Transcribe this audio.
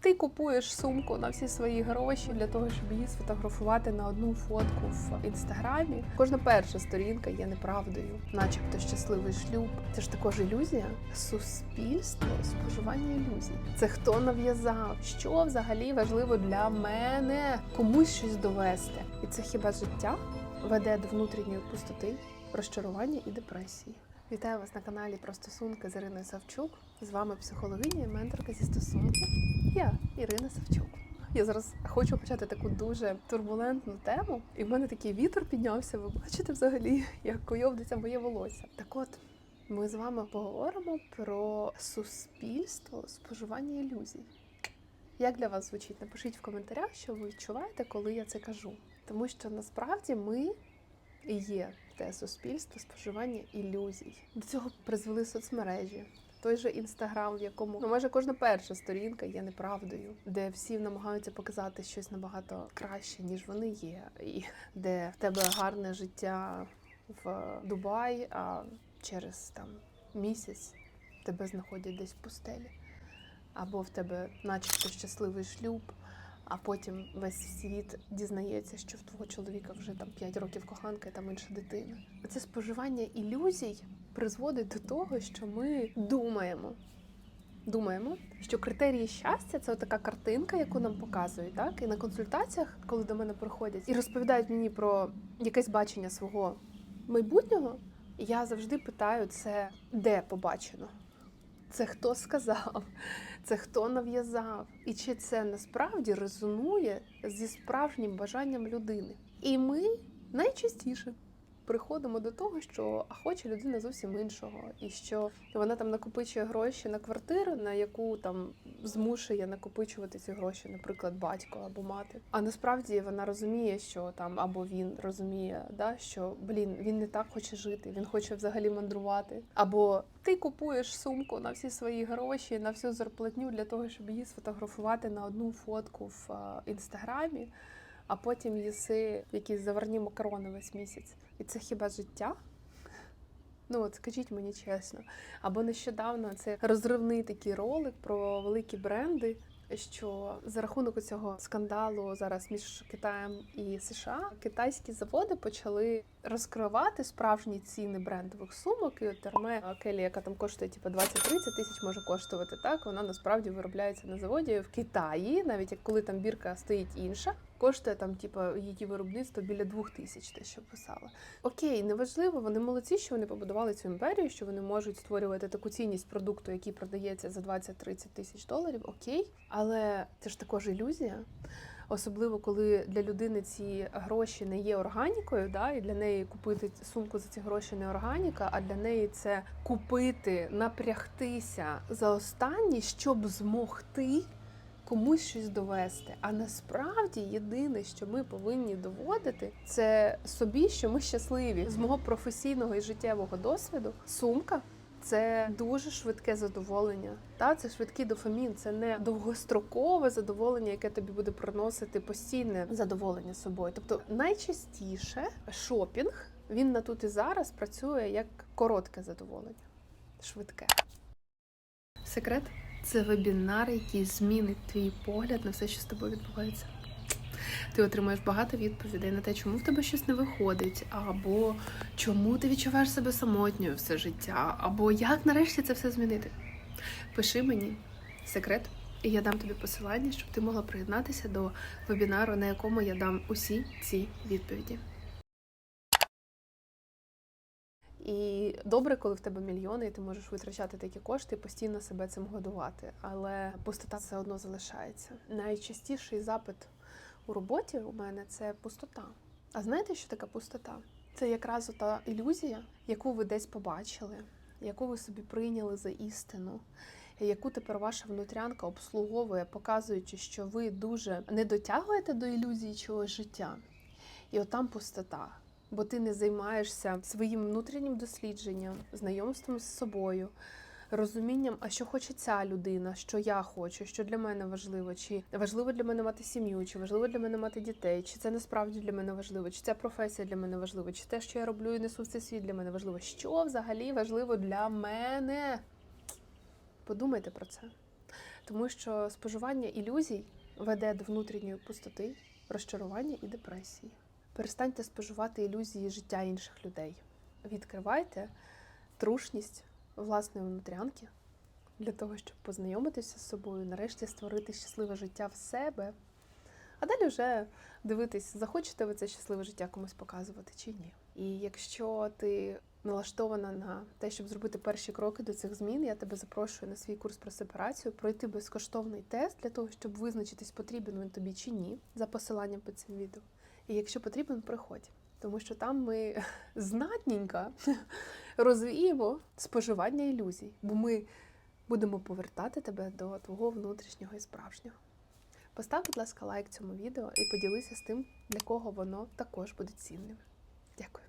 ти купуєш сумку на всі свої гроші для того, щоб її сфотографувати на одну фотку в інстаграмі. Кожна перша сторінка є неправдою, начебто щасливий шлюб. Це ж також ілюзія. Суспільство споживання ілюзій. Це хто нав'язав? Що взагалі важливо для мене комусь щось довести? І це хіба життя веде до внутрішньої пустоти, розчарування і депресії. Вітаю вас на каналі про стосунки з Іриною Савчук. З вами психологиня і менторка зі стосунків. Я Ірина Савчук. Я зараз хочу почати таку дуже турбулентну тему, і в мене такий вітер піднявся. Ви бачите взагалі, як койовдиться моє волосся. Так от. Ми з вами поговоримо про суспільство споживання ілюзій. Як для вас звучить? Напишіть в коментарях, що ви відчуваєте, коли я це кажу. Тому що насправді ми є те суспільство споживання ілюзій. До цього призвели соцмережі. Той же інстаграм, в якому ну, майже кожна перша сторінка є неправдою, де всі намагаються показати щось набагато краще, ніж вони є, і де в тебе гарне життя в Дубаї, а через там місяць тебе знаходять десь в пустелі, або в тебе, начебто, щасливий шлюб. А потім весь світ дізнається, що в твого чоловіка вже там 5 років коханка і там інша дитина. Це споживання ілюзій призводить до того, що ми думаємо. Думаємо, що критерії щастя це така картинка, яку нам показують, так? І на консультаціях, коли до мене приходять і розповідають мені про якесь бачення свого майбутнього, я завжди питаю це де побачено. Це хто сказав, це хто нав'язав, і чи це насправді резонує зі справжнім бажанням людини. І ми найчастіше приходимо до того, що а хоче людина зовсім іншого, і що вона там накопичує гроші на квартиру, на яку там змушує накопичувати ці гроші, наприклад, батько або мати. А насправді вона розуміє, що там або він розуміє, да, що блін, він не так хоче жити, він хоче взагалі мандрувати. Або ти купуєш сумку на всі свої гроші, на всю зарплатню для того, щоб її сфотографувати на одну фотку в інстаграмі, а потім їси якісь заварні макарони весь місяць. І це хіба життя? Ну от скажіть мені чесно. Або нещодавно це розривний такий ролик про великі бренди. Що за рахунок цього скандалу зараз між Китаєм і США китайські заводи почали розкривати справжні ціни брендових сумок. І от терме Келі, яка там коштує типу 20-30 тисяч, може коштувати так. Вона насправді виробляється на заводі в Китаї, навіть як коли там бірка стоїть інша. Коштує там, типу, її виробництво біля двох тисяч, те, що писала. Окей, неважливо, вони молодці, що вони побудували цю імперію, що вони можуть створювати таку цінність продукту, який продається за 20-30 тисяч доларів. Окей, але це ж також ілюзія. Особливо коли для людини ці гроші не є органікою, да, і для неї купити сумку за ці гроші не органіка, а для неї це купити, напрягтися за останні, щоб змогти комусь щось довести. А насправді єдине, що ми повинні доводити, це собі, що ми щасливі з мого професійного і життєвого досвіду. Сумка. Це дуже швидке задоволення. Та це швидкий дофамін, це не довгострокове задоволення, яке тобі буде приносити постійне задоволення собою. Тобто найчастіше шопінг він на тут і зараз працює як коротке задоволення, швидке. Секрет це вебінар, який змінить твій погляд на все, що з тобою відбувається. Ти отримаєш багато відповідей на те, чому в тебе щось не виходить, або чому ти відчуваєш себе самотньою все життя, або як нарешті це все змінити. Пиши мені секрет, і я дам тобі посилання, щоб ти могла приєднатися до вебінару, на якому я дам усі ці відповіді. І добре, коли в тебе мільйони, і ти можеш витрачати такі кошти і постійно себе цим годувати. Але пустота все одно залишається. Найчастіший запит у роботі у мене це пустота. А знаєте, що така пустота? Це якраз та ілюзія, яку ви десь побачили, яку ви собі прийняли за істину, яку тепер ваша внутрянка обслуговує, показуючи, що ви дуже не дотягуєте до ілюзії чогось життя. І отам пустота. Бо ти не займаєшся своїм внутрішнім дослідженням, знайомством з собою, розумінням, а що хоче ця людина, що я хочу, що для мене важливо, чи важливо для мене мати сім'ю, чи важливо для мене мати дітей, чи це насправді для мене важливо, чи ця професія для мене важлива, чи те, що я роблю і несу в цей світ для мене важливо. Що взагалі важливо для мене? Подумайте про це. Тому що споживання ілюзій веде до внутрішньої пустоти, розчарування і депресії. Перестаньте споживати ілюзії життя інших людей. Відкривайте трушність власної внутрянки для того, щоб познайомитися з собою, нарешті створити щасливе життя в себе. А далі вже дивитись, захочете ви це щасливе життя комусь показувати чи ні. І якщо ти налаштована на те, щоб зробити перші кроки до цих змін, я тебе запрошую на свій курс про сепарацію, пройти безкоштовний тест для того, щоб визначитись, потрібен він тобі чи ні, за посиланням під цим відео. І якщо потрібен, приходь. Тому що там ми знатненько розвіємо споживання ілюзій, бо ми будемо повертати тебе до твого внутрішнього і справжнього. Постав, будь ласка, лайк цьому відео і поділися з тим, для кого воно також буде цінним. Дякую.